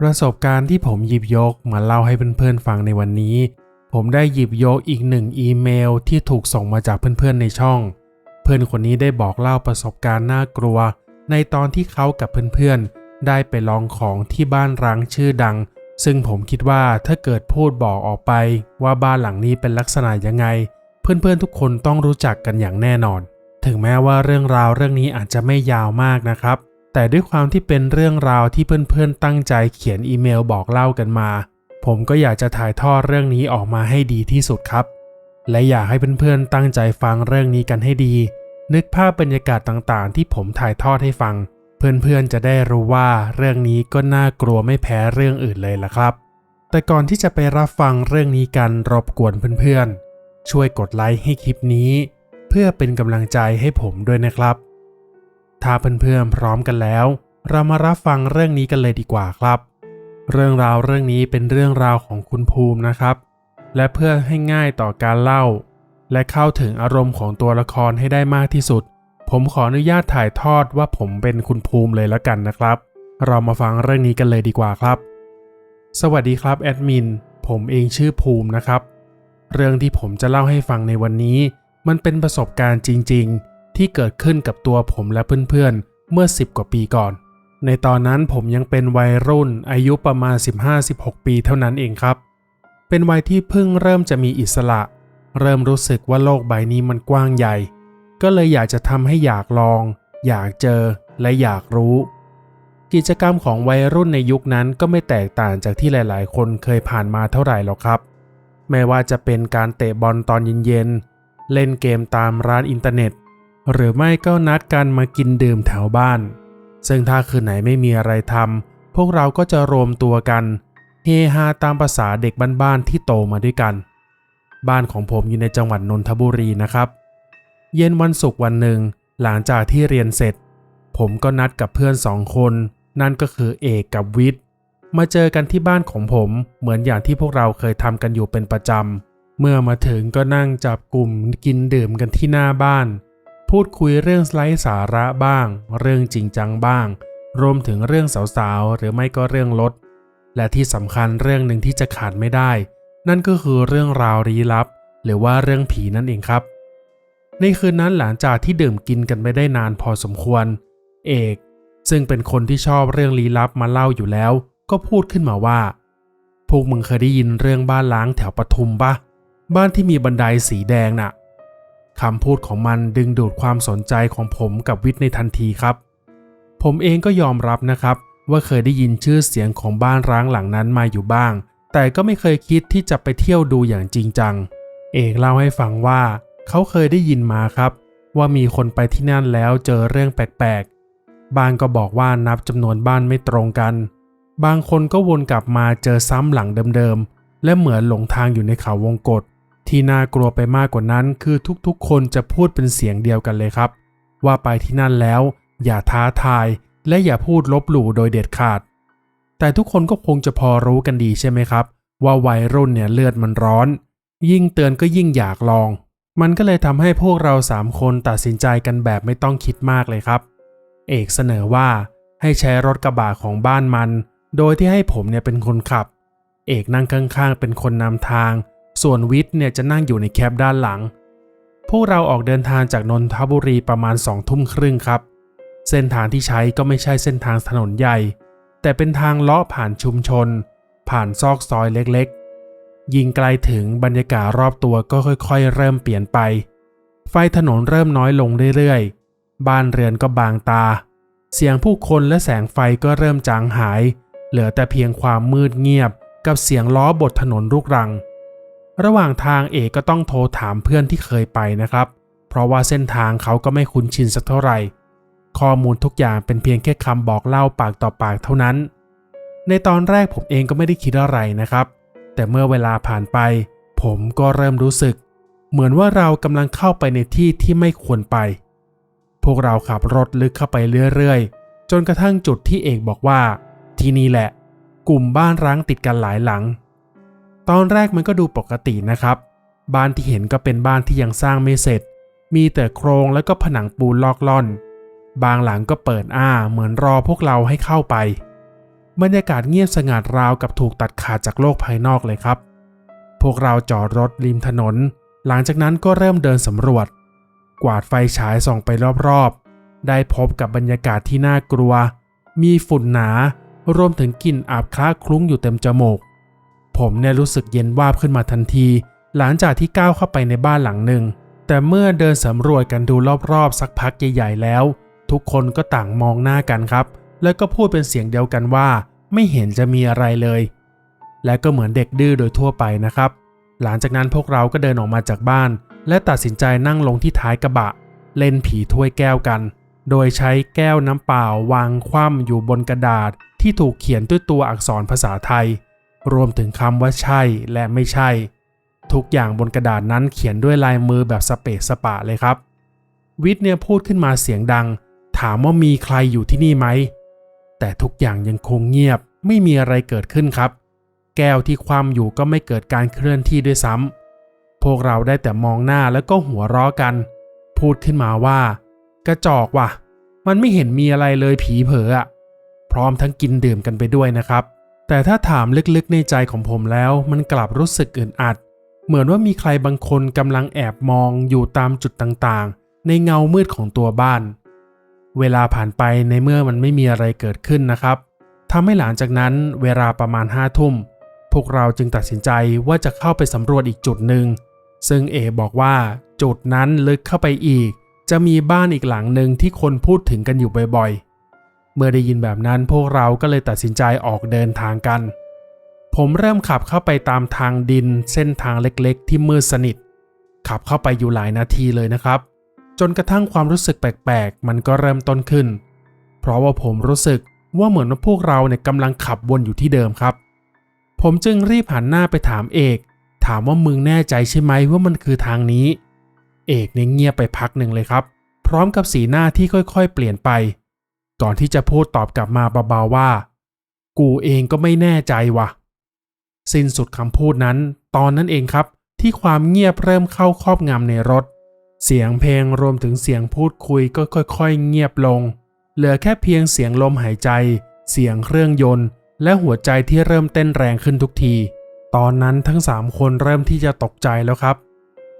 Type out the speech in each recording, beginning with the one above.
ประสบการณ์ที่ผมหยิบยกมาเล่าให้เพื่อนๆฟังในวันนี้ ผมได้หยิบยกอีกหนึ่งอีเมลที่ถูกส่งมาจากเพื่อนๆในช่อง เพื่อนคนนี้ได้บอกเล่าประสบการณ์น่ากลัว ในตอนที่เขากับเพื่อนๆ ได้ไปลองของที่บ้านร้างชื่อดัง ซึ่งผมคิดว่าถ้าเกิดพูดบอกออกไปว่าบ้านหลังนี้เป็นลักษณะยังไง เพื่อนๆทุกคนต้องรู้จักกันอย่างแน่นอน ถึงแม้ว่าเรื่องราวเรื่องนี้อาจจะไม่ยาวมากนะครับ แต่ด้วยความที่เป็นเรื่องราวที่เพื่อนๆตั้งใจเขียนอีเมลบอกเล่ากันมา ผมก็อยากจะถ่ายทอดเรื่องนี้ออกมาให้ดีที่สุดครับ และอยากให้เพื่อนๆตั้งใจฟังเรื่องนี้กันให้ดี นึกภาพบรรยากาศต่างๆ ที่ผมถ่ายทอดให้ฟัง เพื่อนๆจะได้รู้ว่าเรื่องนี้ก็น่ากลัวไม่แพ้เรื่องอื่นเลยล่ะครับ แต่ก่อนที่จะไปรับฟังเรื่องนี้กันรบกวนเพื่อนๆช่วยกดไลค์ให้คลิปนี้ เพื่อเป็นกำลังใจให้ผมด้วยนะครับ ถ้าเพื่อนๆพร้อมกันแล้ว เรามารับฟังเรื่องนี้กันเลยดีกว่าครับ เรื่องราวเรื่องนี้เป็นเรื่องราวของคุณภูมินะครับ และเพื่อให้ง่ายต่อการเล่า และเข้าถึงอารมณ์ของตัวละครให้ได้มากที่สุด ผมขออนุญาตถ่ายทอดว่าผมเป็นคุณภูมิเลยแล้วกันนะครับ เรามาฟังเรื่องนี้กันเลยดีกว่าครับ สวัสดีครับแอดมินผมเองชื่อภูมินะครับ เรื่องที่ผมจะเล่าให้ฟังในวันนี้ มันเป็นประสบการณ์จริง ๆ ที่เกิดขึ้นกับตัวผมและเพื่อนๆ เมื่อ 10 กว่าปีก่อน ในตอนนั้นผมยังเป็นวัยรุ่นอายุประมาณ 15-16 ปีเท่านั้นเองครับ เป็นวัยที่เพิ่งเริ่มจะมีอิสระ เริ่มรู้สึกว่าโลกใบนี้มันกว้างใหญ่ ก็เลยอยากจะทำให้อยากลอง อยากเจอและอยากรู้ กิจกรรมของวัยรุ่นในยุคนั้นก็ไม่แตกต่างจากที่หลาย ๆ คนเคยผ่านมาเท่าไหร่หรอกครับ ไม่ว่าจะเป็นการเตะบอลตอนเย็นๆเล่นเกมตามร้านอินเทอร์เน็ต หรือไม่ก็นัดกันมากินดื่มแถวบ้าน ซึ่งถ้าคืนไหนไม่มีอะไรทำพวกเราก็จะรวมตัวกันเฮฮาตามภาษาเด็กบ้านๆที่โตมาด้วยกัน บ้านของผมอยู่ในจังหวัดนนทบุรีนะครับ เย็นวันศุกร์วันหนึ่งหลังจากที่เรียนเสร็จ ผมก็นัดกับเพื่อนสองคน นั่นก็คือเอกกับวิทย์มาเจอกันที่บ้านของผมเหมือนอย่างที่พวกเราเคยทำกันอยู่เป็นประจำเมื่อมาถึงก็นั่งจับกลุ่มกินดื่มกันที่หน้าบ้าน พูดคุยเรื่องไร้สาระบ้าง เรื่องจริงจังบ้าง รวมถึงเรื่องสาวๆ หรือไม่ก็เรื่องรถ และที่สำคัญเรื่องหนึ่งที่จะขาดไม่ได้ นั่นก็คือเรื่องราวลี้ลับ หรือว่าเรื่องผีนั่นเองครับ ในคืนนั้นหลังจากที่ดื่มกินกันไปได้นานพอสมควร เอก ซึ่งเป็นคนที่ชอบเรื่องลี้ลับมาเล่าอยู่แล้ว ก็พูดขึ้นมาว่า พวกมึงเคยได้ยินเรื่องบ้านล้างแถวปทุมปะบ้านที่มีบันไดสีแดงน่ะ คำพูดของมันดึงดูดความสนใจของผมกับวิทย์ในทันทีครับ ผมเองก็ยอมรับนะครับ ว่าเคยได้ยินชื่อเสียงของบ้านร้างหลังนั้นมาอยู่บ้าง แต่ก็ไม่เคยคิดที่จะไปเที่ยวดูอย่างจริงจัง เอกเล่าให้ฟังว่าเขาเคยได้ยินมาครับ ว่ามีคนไปที่นั่นแล้วเจอเรื่องแปลกๆ บางก็บอกว่านับจำนวนบ้านไม่ตรงกัน บางคนก็วนกลับมาเจอซ้ำหลังเดิมๆ และเหมือนหลงทางอยู่ในเขาวงกฏ ที่น่ากลัวไปมากกว่านั้นคือทุกๆ คนจะพูดเป็นเสียงเดียวกันเลยครับ ว่าไปที่นั่นแล้ว อย่าท้าทาย และอย่าพูดลบหลู่โดยเด็ดขาด แต่ทุกคนก็คงจะพอรู้กันดีใช่ไหมครับ ว่าวัยรุ่นเนี่ยเลือดมันร้อน ยิ่งเตือนก็ยิ่งอยากลอง มันก็เลยทำให้พวกเราสามคนตัดสินใจกันแบบไม่ต้องคิดมากเลยครับ เอกเสนอว่าให้ใช้รถกระบะของบ้านมัน โดยที่ให้ผมเนี่ยเป็นคนขับ เอกนั่งข้างๆเป็นคนนำทาง ส่วนวิทย์เนี่ยจะนั่งอยู่ในแคปด้านหลัง พวกเราออกเดินทางจากนนทบุรีประมาณสองทุ่มครึ่งครับ เส้นทางที่ใช้ก็ไม่ใช่เส้นทางถนนใหญ่ แต่เป็นทางเลาะผ่านชุมชน ผ่านซอกซอยเล็กๆ ยิ่งไกลถึงบรรยากาศรอบตัวก็ค่อยๆ เริ่มเปลี่ยนไป ไฟถนนเริ่มน้อยลงเรื่อยๆ บ้านเรือนก็บางตา เสียงผู้คนและแสงไฟก็เริ่มจางหาย เหลือแต่เพียงความมืดเงียบกับเสียงล้อบนถนนลูกรัง ระหว่างทางเอกก็ต้องโทรถามเพื่อนที่เคยไปนะครับ เพราะว่าเส้นทางเขาก็ไม่คุ้นชินสักเท่าไหร่ ข้อมูลทุกอย่างเป็นเพียงแค่คำบอกเล่าปากต่อปากเท่านั้น ในตอนแรกผมเองก็ไม่ได้คิดอะไรนะครับ แต่เมื่อเวลาผ่านไป ผมก็เริ่มรู้สึก เหมือนว่าเรากำลังเข้าไปในที่ที่ไม่ควรไป พวกเราขับรถลึกเข้าไปเรื่อยๆ จนกระทั่งจุดที่เอกบอกว่า ที่นี่แหละ กลุ่มบ้านร้างติดกันหลายหลัง ตอนแรกมันก็ดูปกตินะครับ บ้านที่เห็นก็เป็นบ้านที่ยังสร้างไม่เสร็จ มีแต่โครงแล้วก็ผนังปูนลอกล่อน บางหลังก็เปิดอ้าเหมือนรอพวกเราให้เข้าไป บรรยากาศเงียบสงัดราวกับถูกตัดขาดจากโลกภายนอกเลยครับ พวกเราจอดรถริมถนน หลังจากนั้นก็เริ่มเดินสำรวจ กวาดไฟฉายส่องไปรอบๆ ได้พบกับบรรยากาศที่น่ากลัว มีฝุ่นหนา รวมถึงกลิ่นอาบคล้าคลุ้งอยู่เต็มจมูก ผมเนี่ยรู้สึกเย็นวาบขึ้นมาทันที หลังจากที่ก้าวเข้าไปในบ้านหลังหนึ่ง แต่เมื่อเดินสำรวจกันดูรอบๆ สักพักใหญ่ๆแล้ว ทุกคนก็ต่างมองหน้ากันครับ แล้วก็พูดเป็นเสียงเดียวกันว่า ไม่เห็นจะมีอะไรเลย และก็เหมือนเด็กดื้อโดยทั่วไปนะครับ หลังจากนั้นพวกเราก็เดินออกมาจากบ้าน และตัดสินใจนั่งลงที่ท้ายกระบะ เล่นผีถ้วยแก้วกัน โดยใช้แก้วน้ำเปล่าวางคว่ำอยู่บนกระดาษที่ถูกเขียนด้วยตัวอักษรภาษาไทย รวมถึงคำว่าใช่และไม่ใช่ ทุกอย่างบนกระดาษนั้นเขียนด้วยลายมือแบบสเปซสปะเลยครับ วิทย์เนี่ยพูดขึ้นมาเสียงดัง ถามว่ามีใครอยู่ที่นี่ไหม แต่ทุกอย่างยังคงเงียบไม่มีอะไรเกิดขึ้นครับ แก้วที่คว่ำอยู่ก็ไม่เกิดการเคลื่อนที่ด้วยซ้ำพวกเราได้แต่มองหน้าแล้วก็หัวเราะกัน พูดขึ้นมาว่า กระจอกว่ะ มันไม่เห็นมีอะไรเลยผีเผลออะพร้อมทั้งกินดื่มกันไปด้วยนะครับ แต่ถ้าถามลึกๆในใจของผมแล้วมันกลับรู้สึกอึดอัด เหมือนว่ามีใครบางคนกำลังแอบมองอยู่ตามจุดต่างๆ ในเงามืดของตัวบ้าน เวลาผ่านไปในเมื่อมันไม่มีอะไรเกิดขึ้นนะครับทำให้หลังจากนั้นเวลาประมาณห้าทุ่ม พวกเราจึงตัดสินใจว่าจะเข้าไปสำรวจอีกจุดหนึ่ง ซึ่งเอบอกว่าจุดนั้นลึกเข้าไปอีก จะมีบ้านอีกหลังหนึ่งที่คนพูดถึงกันอยู่บ่อยๆ เมื่อได้ยินแบบนั้นพวกเราก็เลยตัดสินใจออกเดินทางกัน ผมเริ่มขับเข้าไปตามทางดินเส้นทางเล็กๆ ที่มืดสนิท ขับเข้าไปอยู่หลายนาทีเลยนะครับ จนกระทั่งความรู้สึกแปลกๆ มันก็เริ่มต้นขึ้น เพราะว่าผมรู้สึกว่าเหมือนว่าพวกเราเนี่ยกำลังขับวนอยู่ที่เดิมครับ ผมจึงรีบหันหน้าไปถามเอก ถามว่ามึงแน่ใจใช่ไหมว่ามันคือทางนี้ เอกเนี่ยเงียบไปพักหนึ่งเลยครับ พร้อมกับสีหน้าที่ค่อยๆ เปลี่ยนไป ก่อนที่จะพูดตอบกลับมาเบาๆว่า กูเองก็ไม่แน่ใจว่ะสิ้นสุดคำพูดนั้น ตอนนั้นเองครับ ที่ความเงียบเริ่มเข้าครอบงำในรถ เสียงเพลงรวมถึงเสียงพูดคุยก็ค่อยๆ เงียบลง เหลือแค่เพียงเสียงลมหายใจ เสียงเครื่องยนต์ และหัวใจที่เริ่มเต้นแรงขึ้นทุกที ตอนนั้นทั้งสามคนเริ่มที่จะตกใจแล้วครับ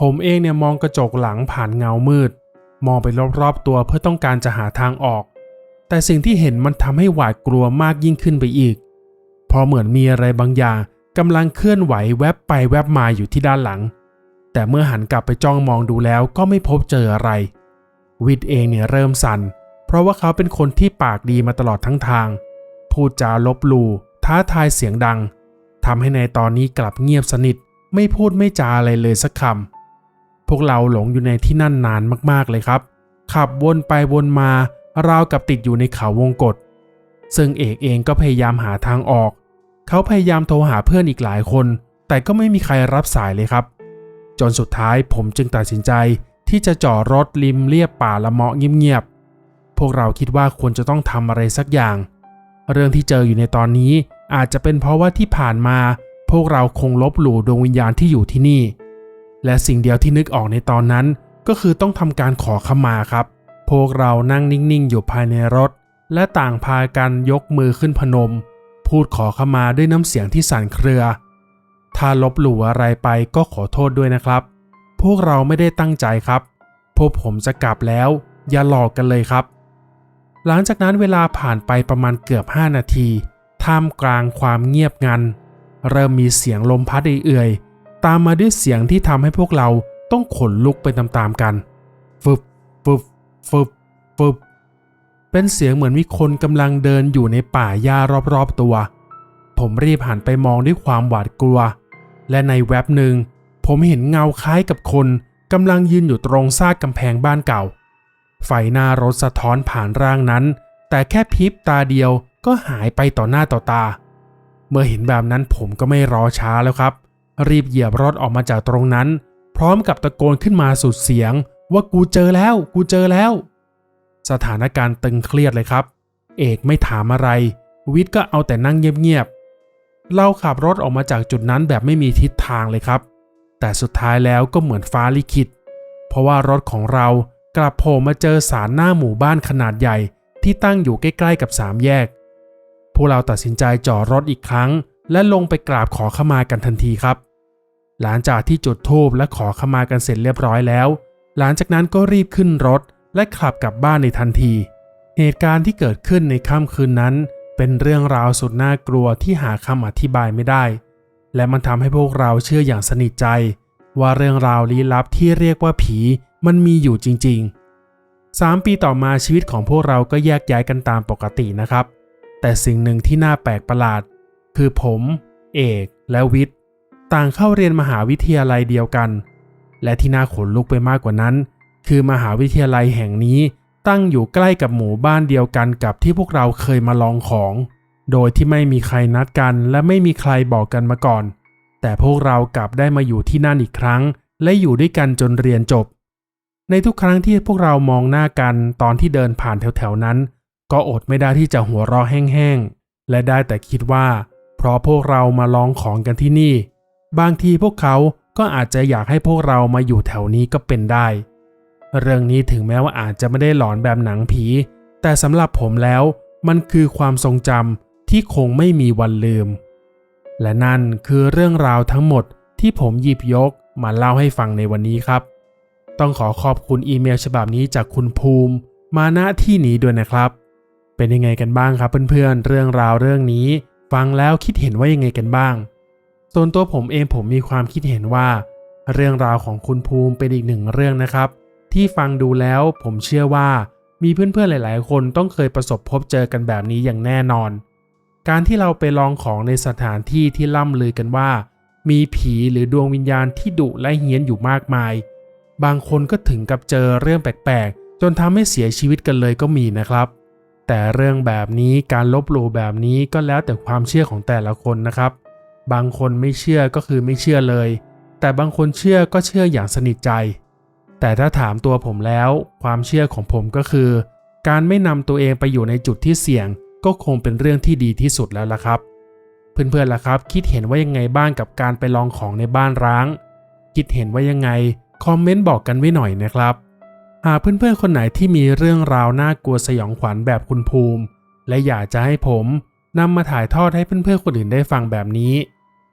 ผมเองเนี่ยมองกระจกหลังผ่านเงามืด มองไปรอบๆตัวเพื่อต้องการจะหาทางออก แต่สิ่งที่เห็นมันทำให้หวาดกลัวมากยิ่งขึ้นไปอีกเพราะเหมือนมีอะไรบางอย่างกำลังเคลื่อนไหวแวบไปแวบมาอยู่ที่ด้านหลัง แต่เมื่อหันกลับไปจ้องมองดูแล้วก็ไม่พบเจออะไร วิทย์เองเนี่ยเริ่มสั่น เพราะว่าเขาเป็นคนที่ปากดีมาตลอดทั้งทาง พูดจาลบลู่ท้าทายเสียงดังทำให้ในตอนนี้กลับเงียบสนิท ไม่พูดไม่จาอะไรเลยสักคำพวกเราหลงอยู่ในที่นั่นนานมากๆเลยครับ ขับวนไปวนมา ราวกับติดอยู่ในเขาวงกฏซึ่งเอกเองก็พยายามหาทางออก เขาพยายามโทรหาเพื่อนอีกหลายคน แต่ก็ไม่มีใครรับสายเลยครับ จนสุดท้ายผมจึงตัดสินใจที่จะจอดรถริมเลียบป่าละเมาะเงียบๆ พวกเราคิดว่าควรจะต้องทำอะไรสักอย่าง เรื่องที่เจออยู่ในตอนนี้อาจจะเป็นเพราะว่าที่ผ่านมา พวกเราคงลบหลู่ดวงวิญญาณที่อยู่ที่นี่ และสิ่งเดียวที่นึกออกในตอนนั้น ก็คือต้องทำการขอขมาครับ พวกเรานั่งนิ่งๆอยู่ภายในรถ และต่างพากันยกมือขึ้นพนม พูดขอขมาด้วยน้ำเสียงที่สั่นเครือ ถ้าลบหลู่อะไรไปก็ขอโทษด้วยนะครับ พวกเราไม่ได้ตั้งใจครับ พวกผมจะกลับแล้ว อย่าหลอกกันเลยครับ หลังจากนั้นเวลาผ่านไปประมาณเกือบ 5 นาที ท่ามกลางความเงียบงัน เริ่มมีเสียงลมพัดเอื่อยๆ ตามมาด้วยเสียงที่ทำให้พวกเราต้องขนลุกไปตามๆกัน ฟึบฟึบเป็นเสียงเหมือนมีคนกำลังเดินอยู่ในป่าหญ้ารอบๆตัว ผมรีบหันไปมองด้วยความหวาดกลัว และในแวบหนึ่ง ผมเห็นเงาคล้ายกับคนกำลังยืนอยู่ตรงซากกำแพงบ้านเก่า ไฟหน้ารถสะท้อนผ่านร่างนั้น แต่แค่พริบตาเดียวก็หายไปต่อหน้าต่อตา เมื่อเห็นแบบนั้นผมก็ไม่รอช้าแล้วครับ รีบเหยียบรถออกมาจากตรงนั้น พร้อมกับตะโกนขึ้นมาสุดเสียง ว่ากูเจอแล้ว กูเจอแล้ว สถานการณ์ตึงเครียดเลยครับ เอกไม่ถามอะไร วิทย์ก็เอาแต่นั่งเงียบๆเราขับรถออกมาจากจุดนั้นแบบไม่มีทิศทางเลยครับ แต่สุดท้ายแล้วก็เหมือนฟ้าลิขิต เพราะว่ารถของเรากลับโผล่มาเจอสารหน้าหมู่บ้านขนาดใหญ่ที่ตั้งอยู่ใกล้ๆกับสามแยก พวกเราตัดสินใจจอดรถอีกครั้ง และลงไปกราบขอขมากันทันทีครับ หลังจากที่จุดธูปและขอขมากันเสร็จเรียบร้อยแล้ว หลังจากนั้นก็รีบขึ้นรถและขับกลับบ้านในทันที เหตุการณ์ที่เกิดขึ้นในค่ำคืนนั้น เป็นเรื่องราวสุดน่ากลัวที่หาคำอธิบายไม่ได้ และมันทำให้พวกเราเชื่ออย่างสนิทใจ ว่าเรื่องราวลี้ลับที่เรียกว่าผีมันมีอยู่จริง ๆ 3 ปีต่อมาชีวิตของพวกเราก็แยกย้ายกันตามปกตินะครับ แต่สิ่งหนึ่งที่น่าแปลกประหลาด คือผม เอก และวิทย์ ต่างเข้าเรียนมหาวิทยาลัยเดียวกัน และที่น่าขนลุกไปมากกว่านั้น คือมหาวิทยาลัยแห่งนี้ตั้งอยู่ใกล้กับหมู่บ้านเดียวกันกับที่พวกเราเคยมาลองของ โดยที่ไม่มีใครนัดกันและไม่มีใครบอกกันมาก่อน แต่พวกเรากลับได้มาอยู่ที่นั่นอีกครั้ง และอยู่ด้วยกันจนเรียนจบ ในทุกครั้งที่พวกเรามองหน้ากันตอนที่เดินผ่านแถวๆนั้น ก็อดไม่ได้ที่จะหัวเราะแห้งๆและได้แต่คิดว่า เพราะพวกเรามาลองของกันที่นี่ บางทีพวกเขาก็อาจจะอยากให้พวกเรามาอยู่แถวนี้ก็เป็นได้ เรื่องนี้ถึงแม้ว่าอาจจะไม่ได้หลอนแบบหนังผี แต่สำหรับผมแล้วมันคือความทรงจำที่คงไม่มีวันลืม และนั่นคือเรื่องราวทั้งหมดที่ผมหยิบยกมาเล่าให้ฟังในวันนี้ครับ ต้องขอขอบคุณอีเมลฉบับนี้จากคุณภูมิ มาณที่นี้ด้วยนะครับ เป็นยังไงกันบ้างครับเพื่อนๆเรื่องราวเรื่องนี้ ฟังแล้วคิดเห็นว่ายังไงกันบ้าง ส่วนตัวผมเองผมมีความคิดเห็นว่า เรื่องราวของคุณภูมิเป็นอีกหนึ่งเรื่องนะครับ ที่ฟังดูแล้วผมเชื่อว่ามีเพื่อนๆหลายๆ คนต้องเคยประสบพบเจอกันแบบนี้อย่างแน่นอน การที่เราไปลองของในสถานที่ที่ล่ำลือกันว่า มีผีหรือดวงวิญญาณที่ดุและเฮี้ยนอยู่มากมาย บางคนก็ถึงกับเจอเรื่องแปลกๆ จนทำให้เสียชีวิตกันเลยก็มีนะครับ แต่เรื่องแบบนี้การลบหลู่แบบนี้ก็แล้วแต่ความเชื่อของแต่ละคนนะครับ บางคนไม่เชื่อก็คือไม่เชื่อเลย แต่บางคนเชื่อก็เชื่ออย่างสนิทใจ แต่ถ้าถามตัวผมแล้ว ความเชื่อของผมก็คือ การไม่นำตัวเองไปอยู่ในจุดที่เสี่ยง ก็คงเป็นเรื่องที่ดีที่สุดแล้วล่ะครับ เพื่อนๆล่ะครับ คิดเห็นว่ายังไงบ้างกับการไปลองของในบ้านร้าง คิดเห็นว่ายังไงคอมเมนต์บอกกันไว้หน่อยนะครับ หากเพื่อนๆคนไหนที่มีเรื่องราวน่ากลัวสยองขวัญแบบคุณภูมิ และอยากจะให้ผมนำมาถ่ายทอดให้เพื่อนๆคนอื่นได้ฟังแบบนี้